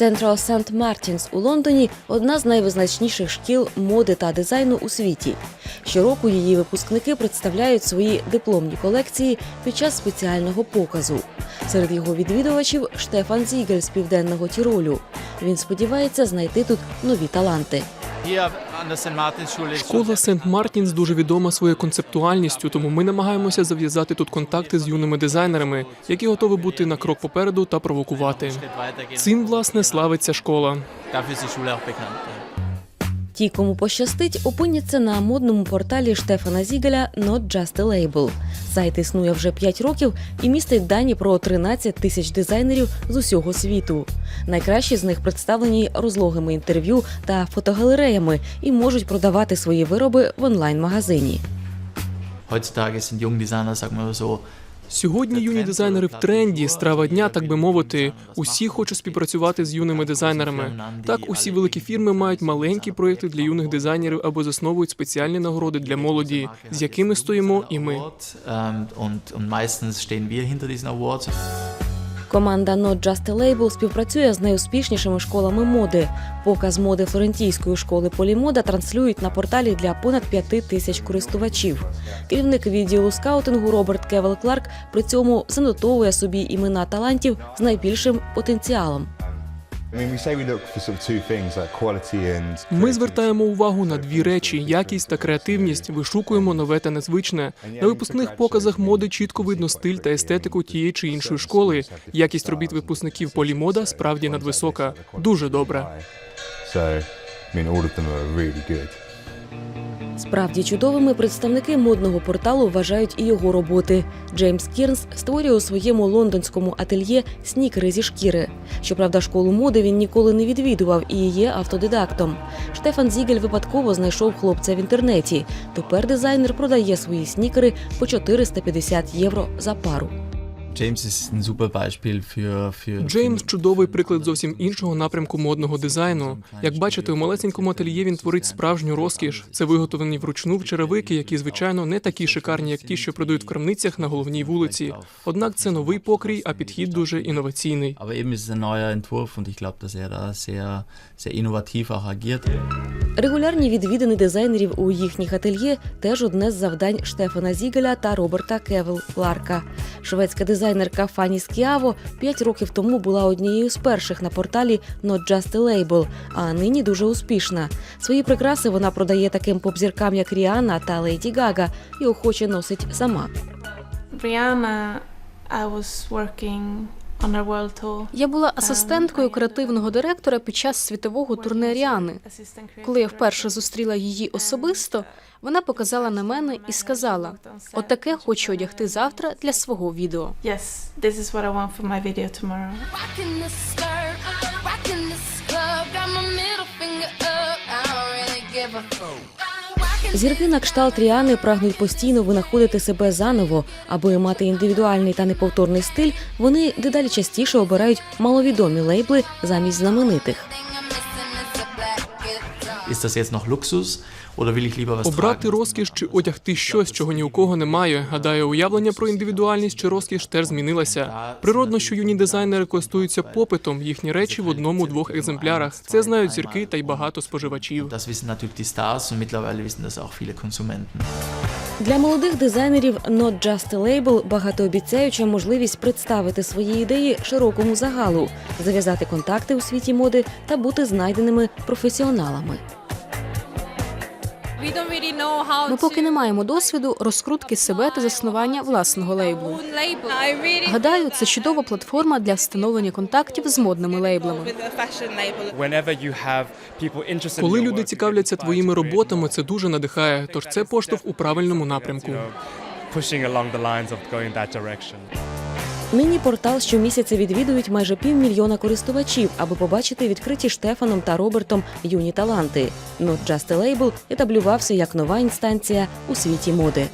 Central St. Martins у Лондоні одна з найвизначніших шкіл моди та дизайну у світі. Щороку її випускники представляють свої дипломні колекції під час спеціального показу. Серед його відвідувачів Штефан Зігель з південного Тіролю. Він сподівається знайти тут нові таланти. Школа Сент Мартінс дуже відома своєю концептуальністю, тому ми намагаємося зав'язати тут контакти з юними дизайнерами, які готові бути на крок попереду та провокувати. Цим власне славиться школа. Ті, кому пощастить, опиняться на модному порталі Штефана Зігеля Not Just a Label. Сайт існує вже 5 років і містить дані про 13 тисяч дизайнерів з усього світу. Найкращі з них представлені розлогими інтерв'ю та фотогалереями і можуть продавати свої вироби в онлайн-магазині. Heutzutage sind Jungdesigner, sagen wir so, Сьогодні юні дизайнери в тренді, страва дня, так би мовити. Усі хочуть співпрацювати з юними дизайнерами. Так, усі великі фірми мають маленькі проекти для юних дизайнерів або засновують спеціальні нагороди для молоді, з якими стоїмо і ми. Команда Not Just a Label співпрацює з найуспішнішими школами моди. Показ моди флорентійської школи Полімода транслюють на порталі для понад п'яти тисяч користувачів. Керівник відділу скаутингу Роберт Кевел Кларк при цьому занотовує собі імена талантів з найбільшим потенціалом. Ми звертаємо увагу на дві речі: якість та креативність. Вишукуємо нове та незвичне. На випускних показах моди чітко видно стиль та естетику тієї чи іншої школи. Якість робіт випускників полімода справді надвисока. Дуже добре. So, I mean, all of them are really good. Справді чудовими представники модного порталу вважають і його роботи. Джеймс Кірнс створює у своєму лондонському ательє снікери зі шкіри. Щоправда, школу моди він ніколи не відвідував і є автодидактом. Штефан Зігель випадково знайшов хлопця в інтернеті. Тепер дизайнер продає свої снікери по 450 євро за пару. James Джеймс чудовий приклад зовсім іншого напрямку модного дизайну. Як бачите, у малесенькому ательє він творить справжню розкіш. Це виготовлені вручну в черевики, які звичайно не такі шикарні, як ті, що продають в крамницях на головній вулиці. Однак це новий покрій, а підхід дуже інноваційний. Регулярні відвідини дизайнерів у їхніх ательє теж одне з завдань Штефана Зігеля та Роберта Кевел Ларка. Шведська дизайнерка Фані Скіаво п'ять років тому була однією з перших на порталі Not Just a Label, а нині дуже успішна. Свої прикраси вона продає таким поп-зіркам, як Ріана та Лейді Гага, і охоче носить сама. Ріана I was working Я була асистенткою креативного директора під час світового турне Ріани. Коли я вперше зустріла її особисто, вона показала на мене і сказала: отаке хочу одягти завтра для свого відео. Yes, this is what I want for my video tomorrow. Rockin' this Зірки на кшталт Ріани прагнуть постійно винаходити себе заново, аби мати індивідуальний та неповторний стиль. Вони дедалі частіше обирають маловідомі лейбли замість знаменитих. Обрати розкіш чи одягти щось, чого ні у кого немає. Гадаю, уявлення про індивідуальність чи розкіш теж змінилося. Природно, що юні дизайнери користуються попитом. Їхні речі в одному-двох екземплярах. Це знають зірки та й багато споживачів. Для молодих дизайнерів Not Just a Label багатообіцяюча можливість представити свої ідеї широкому загалу, зав'язати контакти у світі моди та бути знайденими професіоналами. Ми поки не маємо досвіду розкрутки себе та заснування власного лейблу. Гадаю, це чудова платформа для встановлення контактів з модними лейблами. Коли люди цікавляться твоїми роботами, це дуже надихає. Тож це поштовх у правильному напрямку. Pushing along the lines of going that direction. Нині портал щомісяця відвідують майже півмільйона користувачів, аби побачити відкриті Штефаном та Робертом юні таланти. Not Just a Label етаблювався як нова інстанція у світі моди.